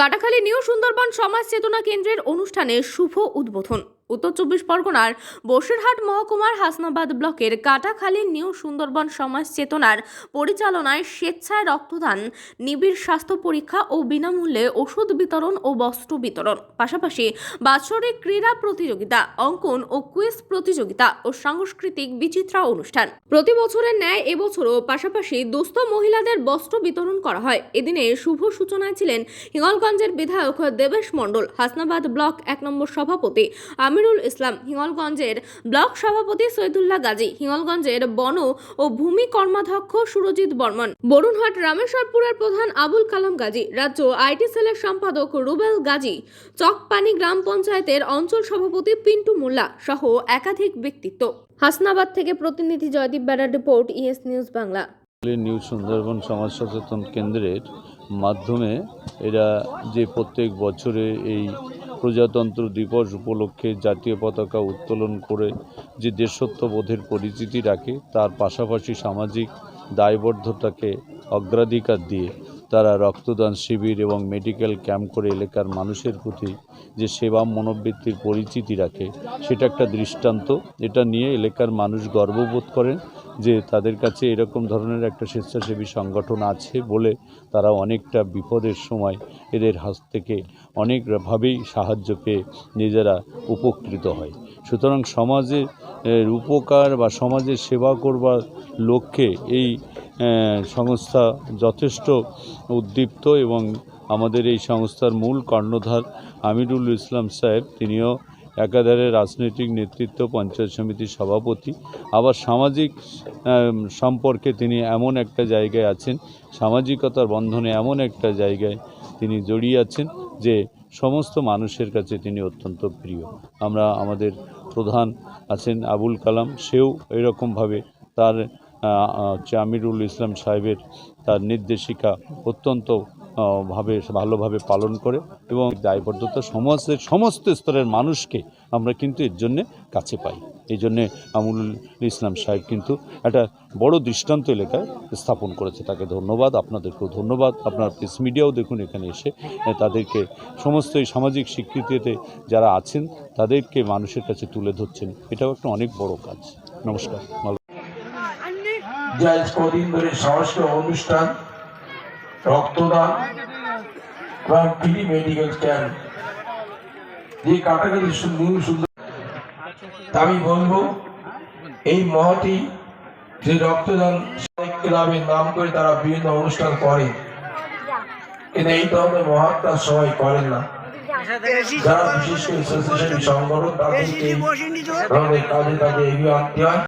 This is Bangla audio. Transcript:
কাটাখালী নিউ সুন্দরবন সমাজ চেতনা কেন্দ্রের অনুষ্ঠানে শুভ উদ্বোধন। উত্তর চব্বিশ পরগনার বসিরহাট মহকুমার হাসনাবাদ ব্লকের কাটাখালী নিউ সুন্দরবন সমাজ চেতনার পরিচালনায় স্বেচ্ছায় রক্তদান, নিবিড় স্বাস্থ্য পরীক্ষা ও বিনামূল্যে ওষুধ বিতরণ ও বস্ত্র বিতরণ, পাশাপাশি বাৎসরিক ক্রীড়া প্রতিযোগিতা, অঙ্কন ও কুইজ প্রতিযোগিতা ও সাংস্কৃতিক বিচিত্রা অনুষ্ঠান। প্রতি বছরের ন্যায় এবছরও পাশাপাশি দুস্থ মহিলাদের বস্ত্র বিতরণ করা হয়। এদিনে শুভ সূচনায় ছিলেন হিঙ্গলগঞ্জের বিধায়ক দেবেশ মণ্ডল, হাসনাবাদ ব্লক এক নম্বর সভাপতি আমিরুল ইসলাম হিঙ্গলগঞ্জের ব্লক সভাপতি সৈদুল্লাহ গাজী, হিঙ্গলগঞ্জের বন ও ভূমি কর্মাধ্যক্ষ সুরজিৎ বর্মন, বরুণহাট রামেশ্বরপুরের প্রধান আবুল কালাম গাজী, রাজ্য আইটি সেলের সম্পাদক রুবেল গাজী, চকপানি গ্রাম পঞ্চায়েতের অঞ্চল সভাপতি পিন্টু মোল্লা সহ একাধিক ব্যক্তিত্ব। হাসনাবাদ থেকে প্রতিনিধি জয়দীপ বেড়ার report ES News Bangla. New Sundarban সমাজ সচেতন কেন্দ্রের মাধ্যমে এরা যে প্রত্যেক বছরে এই প্রজাতন্ত্র দিবস উপলক্ষে জাতীয় পতাকা উত্তোলন করে যে দেশত্ববোধের পরিচিতি রাখে, তার পাশাপাশি সামাজিক দায়বদ্ধতাকে অগ্রাধিকার দিয়ে তারা রক্তদান শিবির এবং মেডিকেল ক্যাম্প করে এলাকার মানুষের প্রতি যে সেবা মনোবৃত্তির পরিচিতি রাখে, সেটা একটা দৃষ্টান্ত। এটা নিয়ে এলাকার মানুষ গর্ববোধ করেন যে তাদের কাছে এরকম ধরনের একটা স্বেচ্ছাসেবী সংগঠন আছে বলে তারা অনেকটা বিপদের সময় এদের হাত থেকে অনেকভাবেই সাহায্য পেয়ে নিজেরা উপকৃত হয়। সুতরাং সমাজের উপকার বা সমাজের সেবা করবার লক্ষ্যে এই সংস্থা যথেষ্ট উদ্দীপ্ত এবং আমাদের এই সংস্থার মূল কর্ণধার আমিরুল ইসলাম সাহেব, তিনিও একাধারে রাজনৈতিক নেতৃত্ব, পঞ্চায়েত সমিতির সভাপতি। আবার সামাজিক সম্পর্কে তিনি এমন একটা জায়গায় আছেন, সামাজিকতার বন্ধনে এমন একটা জায়গায় তিনি জড়িয়ে আছেন যে সমস্ত মানুষের কাছে তিনি অত্যন্ত প্রিয়। আমরা আমাদের প্রধান আছেন আবুল কালাম, সেও এরকমভাবে তার হচ্ছে আমিরুল ইসলাম সাহেবের তার নির্দেশিকা অত্যন্ত ভাবে, ভালোভাবে পালন করে এবং দায়বদ্ধতা সমাজের সমস্ত স্তরের মানুষকে আমরা কিন্তু এর জন্যে কাছে পাই। এই জন্যে আমুল ইসলাম সাহেব কিন্তু একটা বড় দৃষ্টান্ত এলাকায় স্থাপন করেছে। তাকে ধন্যবাদ, আপনাদেরকেও ধন্যবাদ। আপনার প্রেস মিডিয়াও দেখুন এখানে এসে তাদেরকে সমস্ত এই সামাজিক স্বীকৃতিতে যারা আছেন, তাদেরকে মানুষের কাছে তুলে ধরছেন। এটাও একটা অনেক বড় কাজ। নমস্কার। যে আজ কদিন ধরে সাহসী অনুষ্ঠান, রক্তদান, এবং ফ্রি মেডিকেল ক্যাম্প। যে কাটাকাটি নিউ সুন্দর আমি বলব, এই মহতি যে রক্তদান ক্লাবের নাম করে তারা বিভিন্ন অনুষ্ঠান করে, কিন্তু এই ধরনের মহাত্মা সবাই করেন না। যারা বিশেষ করে সংগঠন, তাদেরকে ধরনের কাজে কাজে এগিয়ে আনতে হয়।